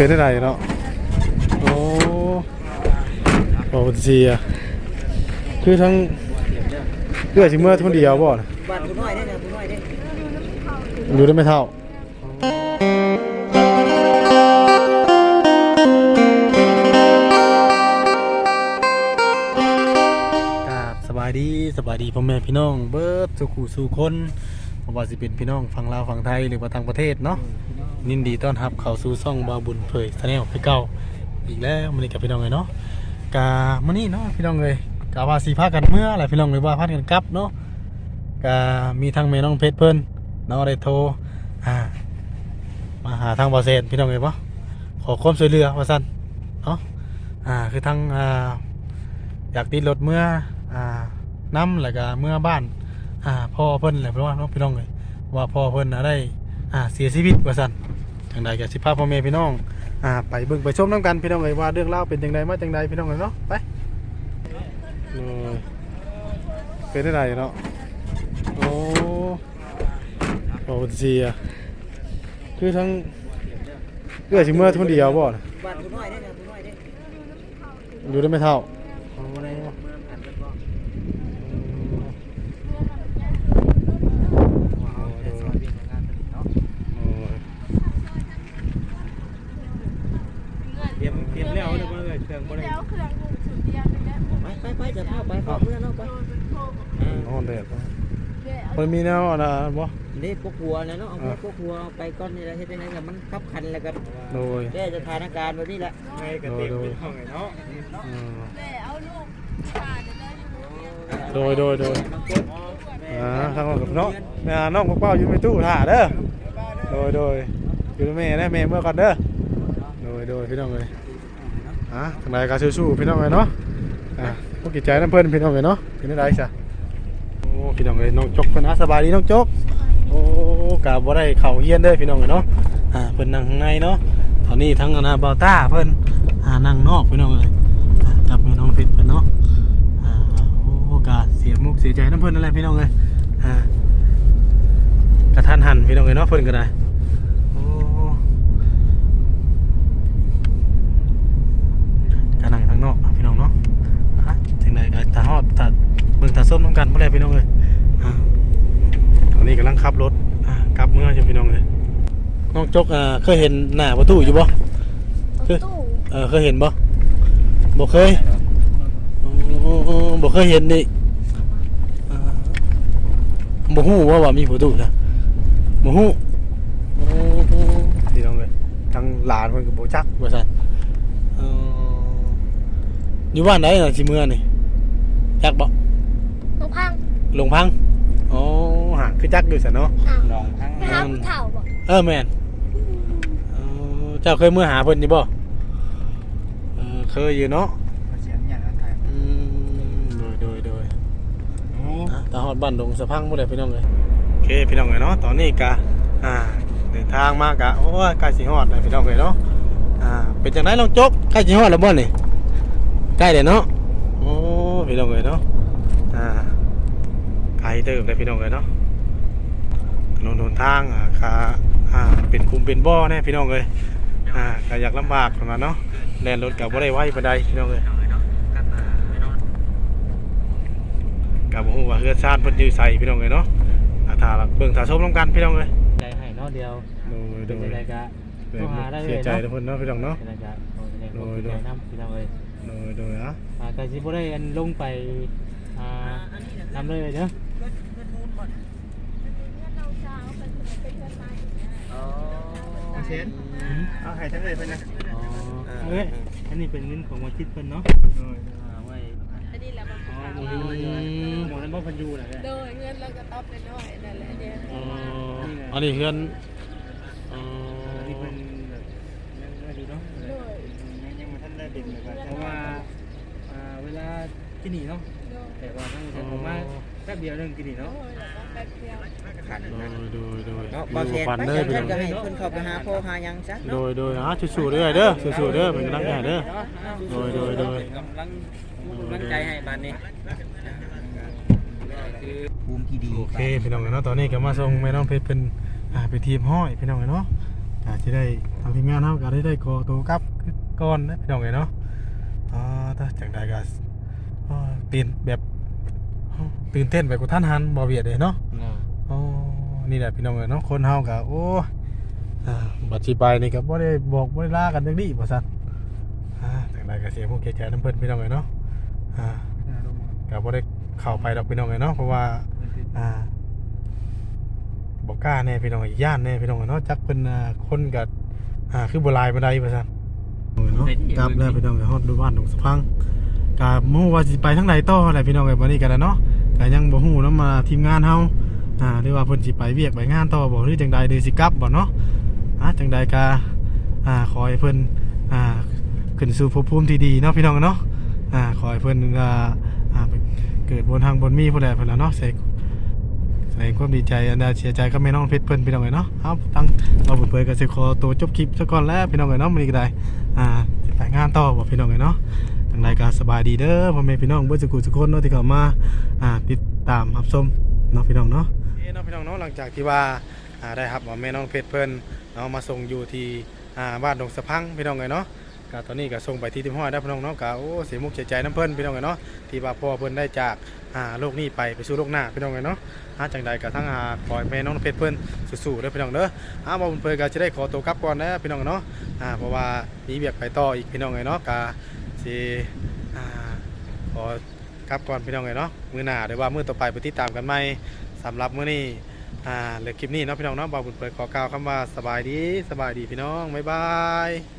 เป็นได้ไรเนาะโอ้โอ้เสียคือทั้งเพื่อสิเมื่อทุนเดียวบ่นะบ้านผู้น้อยเนี่ยนะผู้น้อยู่ได้ไม่เท่าครับสบายดีสบายดีพ่อแม่พี่น้องเบิดสุขูสู่คนบ่ว่าสิเป็นพี่น้องฝั่งลาวฝั่งไทยหรือว่าต่างประเทศเนาะ ยินดีต้อนรับเข้าสู่ช่องบาบุญเผยแนลพี่เก่าอีกแล้วมื้อนี้กับพี่น้องเลยเนาะกามื้อนี้เนาะพี่น้องเลยกาว่าสิพากันเมื่ออะไรพี่น้องเลยว่าพากันกลับเนาะกามีทั้งแม่น้องเพชรเพิ่นเนาะได้โทรอ่ามาหาทางบอเซนพี่น้องเลยปะขอความช่วยเหลือว่าซั่นเนาะอ่าคือทั้งอ่าอยากติดรถเมื่ออ่าน้ำแล้วก็เมื่อบ้านอ่าพ่อเพิ่นแหละเพราะว่าเนาะพี่น้องเลยว่าพ่อเพิ่นนะได้ อ่าเสียชีวิตว่าซั่นจังใดก็สิพาพ่อแม่พี่น้องอ่าไปเบิ่งไปชมน้ำกันพี่น้องเลยว่าเรื่องราวเป็นจังใดมาจังใดพี่น้องเลยเนาะไปโอ้ยเป็นได้ไรเนาะโอ้โอ้เสียคือทั้งเพื่อสิเมื่อทุนเดียวบ่น่ะบ้านผู้น้อยเนี่ยนะผู้น้อยเนี่ยอยู่ได้ไม่เท่าโอ้ย เตรียมเตรียมแล้ว เดี๋ยวมาเลยเครื่องบ่ได้แล้วเครื่องลุงสุดเดียวเลยแม่ไปไปไปจะพาไปพาเพื่อนเนาะไปโดนเป็นโคกนอนแดดบ่เดี๋ยวเอามันมีแนวอะไรบ่นี่พวกวัวนะเนาะเอาพวกวัวเอาไปก้อนนี่แหละเฮ็ดได้ไงกับมันขับคันแล้วก็โดยแก้สถานการณ์แบบนี้แหละไงก็เตรียมเป็นห้องไงเนาะอืมเดี๋ยวเอาลูกผ่านเดี๋ยวได้อยู่เดียวโดยโดยโดยบางคนอ่าทางน้องกับเนาะแม่น้องกับเป้าอยู่ในตู้ถ่าเด้อโดยโดยอยู่ในแม่นะแม่เมื่อก่อนเด้อโดยโดยพี่น้องเลย อะทางใดก็สู้ๆพี่น้องเลยเนาะอะพวกกิจใจน้ำเพิ่อนพี่น้องเลยเนาะเป็นได้ซะโอ้พี่น้องเลยน้องจกเพิ่นอะสบายดีน้องจกโอ้กะบ่ได้เข้าเฮียนเด้อพี่น้องเลยเนาะอ่าเพิ่นนั่งข้างในเนาะตอนนี้ทั้งอนาบาต้าเพิ่นอ่านั่งนอกพี่น้องเลยอ่าจับมือน้องเพชรเพิ่นเนาะอ่าโอกาสเสียมุกเสียใจน้ำเพิ่นนั่นแหละพี่น้องเลยอ่ากระทันหันพี่น้องเลยเนาะเพิ่นก็ได้โอ้กระนั่งทางนอกพี่น้องเนาะอะจังใดก็ตาฮอดตาเบิ่งตา ส้มน้ำกันบ่ได้พี่น้องเลยอ่าตอนนี้กำลังขับรถอ่ากลับเมื่อจ้ะพี่น้องเลยน้องจกอ่าเคยเห็นหน้าประตูอยู่บ่เอาตู้เออเคยเห็นบ่บ่เคยอ๋อบ่เคยเห็นนี่อ่าบ่ฮู้ว่าว่ามีประตูจ้ะบ่ฮู้โอ้โหพี่น้องเอ้ยทางหลานเพิ่นก็บ่จักว่าซั่นเอ่ออยู่บ้านใดน่ะสิเมื่อนี่จักบ่ น้องพังลงพังอ๋อหาคือจักอยู่ซั่นเนาะอ้าวลองทั้งไปหาผู้เฒ่าบอกเออแม่นเออเจ้าเคยเมื่อหาเพิ่นอยู่บ่เออเคยอยู่เนาะเสียงอย่างนั้นไทยอืมโดยโดยโดย โอ้อะตาฮอดบ้านดงสะพังบ่ได้พี่น้องเลยโอเคพี่น้องเลยเนาะตอนนี้กะอ่าเดินทางมากะโอ้ยใกล้สิฮอดแล้วพี่น้องเลยเนาะอ่าเป็นจังไดลองจกใกล้สิฮอดแล้วบ่นี่ใกล้แล้วเนาะโอ้พี่น้องเลยเนาะอ่า ไกลเติบเลยพี่น้องเลยเนาะถนนหนทางอ่าขาอ่าเป็นคุมเป็นบ่อแน่พี่น้องเลยอ่าก็อยากลำบากประมาณเนาะแล่นรถกับบ่ได้ไวปานใดพี่น้องเลยกับผมว่าเฮือดชาติเพิ่นอยู่ใส่พี่น้องเลยเนาะอ่าถ้าเบิ่งถ้าชมน้ำกันพี่น้องเลยใจให้เนาะเดียวโดยโดเป็นยใจกะเสีโทรหาได้เลยยใจเนาะทุกคนเนาะพี่น้องเนาะเป็นใจกะโทรแสดงความเสียใจนำพี่น้องเอ้ยโดยโดยอะอ่าก็สิบ่ได้อันลงไป อ่านำเลยเด้อน้องสาวเป็นเป็นเพื่อนใหม่เอาเชนเอาให้ทั้งเลยเพิ่นนะอ๋อเอ้ยอันนี้เป็นเงินของวัดจิตเพิ่นเนาะเออเอาไว้อันนี้แหละมันอ๋อเป็นหมู่นี้หมู่นั้นบ่เพิ่นอยู่น่ะโดยเงินเราก็ตอบเป็นน้อยนั่นแหละเนี่ยอ๋ออันนี้เฮือนอ๋อที่เพิ่นแบบยังไม่ดูเนาะโดยยังยังมาทันได้เป็นเลยเพราะว่าอ่าเวลากินนี่เนาะโดย แต่ว่าทั้งฉันผมมาแป๊บเดียวเรื่องกินนี่โดเนาะยแล้วก็แป๊บเดียวขันโดนะยโดยโดยเนาะอบางยู่แสนปันไปเด้อเชิพี่ญน้องก็ให้เพิ่นเข้าไปหาพ่อหายังซะโดยโดยอะสู้ๆเด้อเด้อสู้ๆเด้อเป็นกำลังใจให้เด้อโดยโดยโดยกำลังกำลังใจให้บ้านนี้คือภูมิที่ดีโอเคพี่น้องเนาะตอนนี้ก็มาส่งแม่น้องเพชรเป็นอ่าไปทีมห้อยพี่น้องเนาะกอาจจะได้ทางทีมงานเฮาก็ได้ได้ขอตัวกลับคือก่อนนะพี่น้องเอ้ยเนาะอ่าถ้าจังใดก็อ่า ตื่นแบบตื่นเต้นไปกว่าท่านหันบ่เวียดเลยเนาะอ๋อนี่แหละพี่น้องเอ้ยเนาะคนเฮาก็โอ้อ่าบัดสิไปนี่ก็บ่ได้บอกบ่ได้ลากันจังนี้บ่ซั่นอ่าจังไดก็เสียผู้เกยใจน้ำเพิ่นพี่น้องเอ้ยเนาะอ่าก็บ่ได้เข้าไปดอกพี่น้องเอ้ยเนาะเพราะว่าอ่าบ่กล้าแน่พี่น้องเอ้ยย่านแน่พี่น้องเอ้ยเนาะจักเพิ่นอ่าคนก็อ่าคือบ่หลายบ่ได้ว่าซั่นเนาะกลับแล้วพี่น้องเอ้ยฮอดดูบ้านดงสะพัง ก็บ่ฮู้ว่าสิไปทางใดต่อแหละพี่น้องเอ้ยบัดนี้ก็ได้เนาะก็ยังบ่ฮู้นำมาทีมงานเฮาอ่าหรือว่าเพิ่นสิไปเวียกไปงานต่อบ่หรือจังใดหรือสิกลับบ่เนาะอ่าจังใดก็อ่าขอให้เพิ่นอ่าขึ้นสู่ภพภูมิที่ดีเนาะพี่น้องเนาะอ่าขอให้เพิ่นอ่าอ่าเกิดบนทางบนมีผู้ใดเพิ่นล่ะเนาะใส่ใส่ความดีใจอันใดเสียใจก็แม่น้องเพชรเพิ่นพี่น้องเอ้ยเนาะเอาตั้งเราเปิดก็สิขอตัวจบคลิปซะก่อนแล้วพี่น้องเอ้ยเนาะมื้อนี้ก็ได้อ่าไปงานต่อบ่พี่น้องเอ้ยเนาะ จังใดก็สบายดีเด้อพ่อแม่พี่น้องเบิดสุขุทุกคนเนาะที่เข้ามาอ่าติดตามรับชมเนาะพี่น้องเนาะเอ้น้องพี่น้องเนาะหลังจากที่ว่าอ่าได้ครับว่าแม่น้องเพชรเพิ่นเนาะมาส่งอยู่ที่อ่าบ้านดงสะพังพี่น้องเอ้ยเนาะก็ตอนนี้ก็ส่งไปที่ที่ห้อยได้พี่น้องเนาะก็โอ้เสียมุกเสียใจน้ำเพิ่นพี่น้องเอ้ยเนาะที่ว่าพ่อเพิ่นได้จากอ่าโลกนี้ไปไปสู่โลกหน้าพี่น้องเอ้ยเนาะหาจังใดก็ทั้งอ่าขอให้แม่น้องเพชรเพิ่นสู้ๆเด้อพี่น้องเด้ออ่าบ่บุญเพิ่นก็จะได้ขอตัวกลับก่อนนะพี่น้องเอ้ยเนาะอ่าเพราะว่ามีเวียกไปต่ออีกพี่น้องเอ้ยเนาะก็ สิอ่าขอครับก่อนพี่น้องเลยเนาะมื้อหน้าหรือว่ามื้อต่อไปไปติดตามกันไหมสำหรับมื้อนี้อ่าเหลือคลิปนี้เนาะพี่น้องเนาะบอกบุญเปิดขอกล่าวคำว่าสบายดีสบายดีพี่น้องบ๊ายบาย